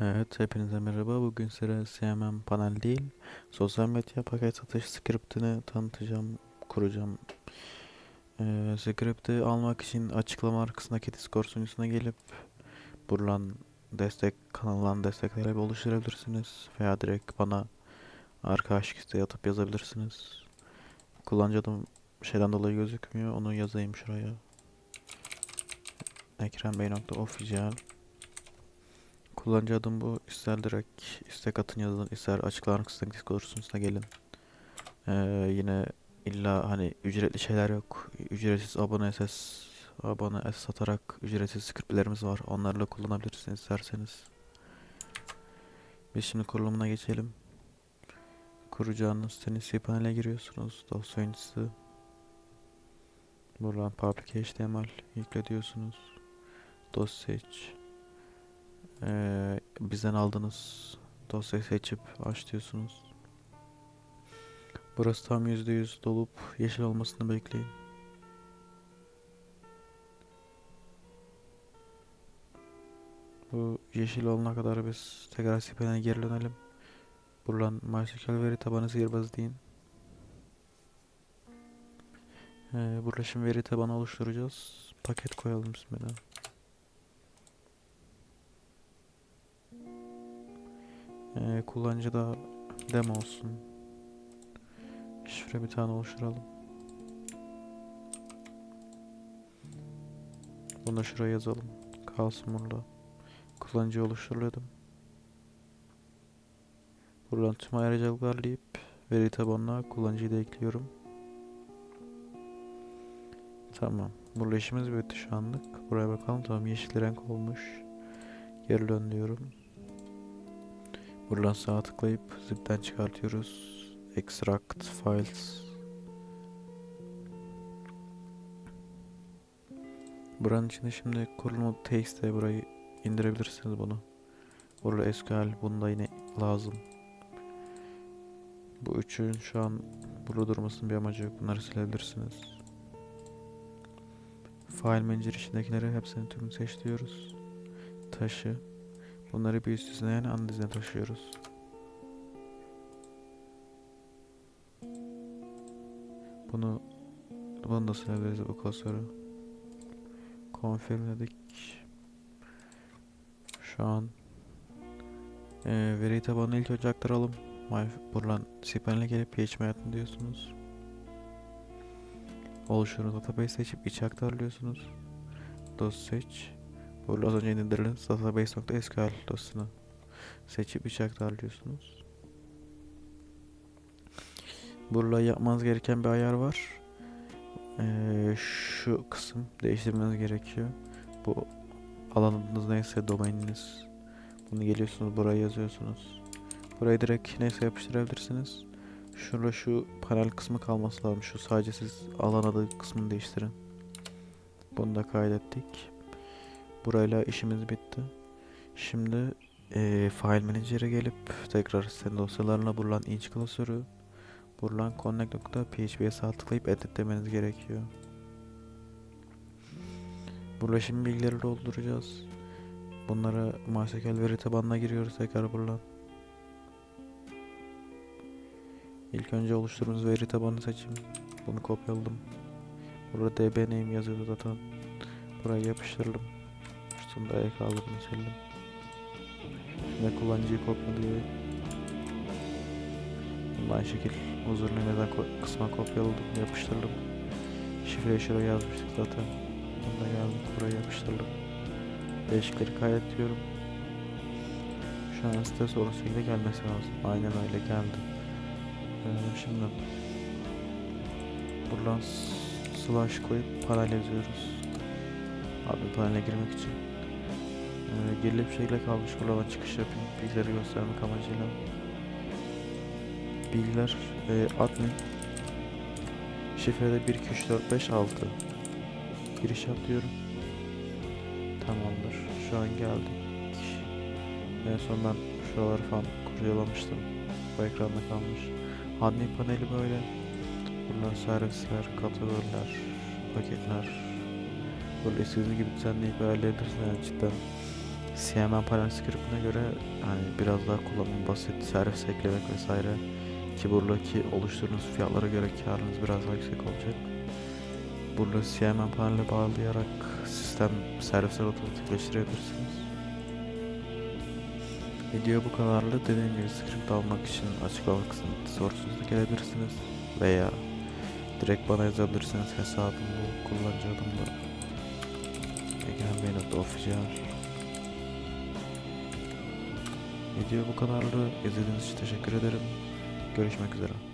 Evet, hepinize merhaba. Bugün size CMM panel değil, sosyal medya paket satış scriptini tanıtacağım, kuracağım. Ee, script'i almak için açıklama kısmındaki Discord sunucusuna gelip buradan destek kanalından destekleri oluşturabilirsiniz veya direkt bana arkadaşlık isteği atıp yazabilirsiniz. Kullanıcı adım şeyden dolayı gözükmüyor, onu yazayım şuraya. ekrembey.official Kullanıcı adım bu. İster direkt istek atın yazın, ister açıklama kısmındaki Discord sunucusuna gelin. Ee, yine illa hani ücretli şeyler yok. Ücretsiz abone SS, abone SS satarak ücretsiz scriptlerimiz var. Onlarla kullanabilirsiniz isterseniz. Biz şimdi kurulumuna geçelim. Kuracağınız sitenin cPanel'e giriyorsunuz. Dosya yöneticisi. Buradan public HTML yükle. Dosya seç. Ee, bizden aldığınız dosyayı seçip aç diyorsunuz. Burası tam %100 dolup yeşil olmasını bekleyin. Bu yeşil olana kadar biz tekrar cPanel'e geri dönelim. Buradan MySQL veri tabanı sihirbazı deyin. Ee, burada şimdi veri tabanı oluşturacağız. Paket koyalım bismillah. Ee, kullanıcı da demo olsun. Şifre bir tane oluşturalım. Bunu şuraya yazalım. Kalsın burada. Kullanıcı oluşturuladım. Buradan tüm ayrıcalıklar deyip veri tabanına kullanıcıyı da ekliyorum. Tamam. Burada işimiz bitti şu anlık. Buraya bakalım. Tamam yeşil renk olmuş. Geri dön diyorum. Buradan sağa tıklayıp zipten çıkartıyoruz. Extract files. Buranın içinde şimdi kurulumu txt'e burayı indirebilirsiniz bunu. Burada SQL bunda yine lazım. Bu üçün şu an burada durmasının bir amacı yok. Bunları silebilirsiniz. File manager içindekileri hepsini tümünü seç diyoruz. Taşı. Bunları bir üst üstüne yani analizine taşıyoruz. Bunu bunu da silebiliriz bu klasörü. Confirm dedik. Şu an e, veri tabanını ilk önce aktaralım. Buradan cPanel'e gelip PHP hayatını diyorsunuz. Oluşturun database seçip içe aktarlıyorsunuz. Dosya seç. Burada az önce indirdiğiniz database.sql dosyasını seçip içe aktarlıyorsunuz. Burada yapmanız gereken bir ayar var. Ee, şu kısım değiştirmeniz gerekiyor. Bu alanınız neyse domaininiz. Bunu geliyorsunuz buraya yazıyorsunuz. Burayı direkt neyse yapıştırabilirsiniz. Şurada şu panel kısmı kalması lazım. Şu sadece siz alan adı kısmını değiştirin. Bunu da kaydettik. Burayla işimiz bitti. Şimdi e, File Manager'e gelip tekrar sen dosyalarına buradan inç klasörü buradan connect.php'ye sağ tıklayıp edit demeniz gerekiyor. Şimdi bilgileri dolduracağız. Bunları MySQL veri tabanına giriyoruz tekrar buradan. İlk önce oluşturduğumuz veri tabanını seçeyim. Bunu kopyaladım. Burada db name yazıyordu zaten. Buraya yapıştırdım. Şunu da kaldırdım sildim. Şimdi kullanıcıyı kopyalıyor. Bunu aynı şekil huzur neden kısma kopyaladım, yapıştırdım. Şifreyi şuraya yazmıştık zaten. Bunu da buraya yapıştırdım. Değişikleri kaydet diyorum. Şu an site sorusuyla gelmesi lazım. Aynen öyle geldi. Ee, şimdi buradan slash koyup panel yazıyoruz. Admin paneline girmek için. Ee, gerilip şeyle kalmış buradan çıkış yapayım. Bilgileri göstermek amacıyla. Bilgiler e, admin şifrede 1 2 3 4 5 6 giriş yap diyorum. Tamamdır. Şu an geldik. En son ben şuraları falan kurcalamıştım. Bu ekranda kalmış. Admin paneli böyle. Buradan servisler, kategoriler, paketler, Böyle istediğiniz gibi düzenleyip ayarlayabilirsiniz yani cidden CMM panel scriptine göre hani biraz daha kullanım basit, servis eklemek vesaire ki buradaki oluşturduğunuz fiyatlara göre karınız biraz daha yüksek olacak. Burada CMM panele bağlayarak sistem servisleri otomatikleştirebilirsiniz. Video bu kadarlı. Dediğim gibi script almak için açıklama kısmına sorusuzda gelebilirsiniz. Veya direkt bana yazabilirsiniz hesabım bu kullanıcı adım da Video bu kadarlı. İzlediğiniz için teşekkür ederim. Görüşmek üzere.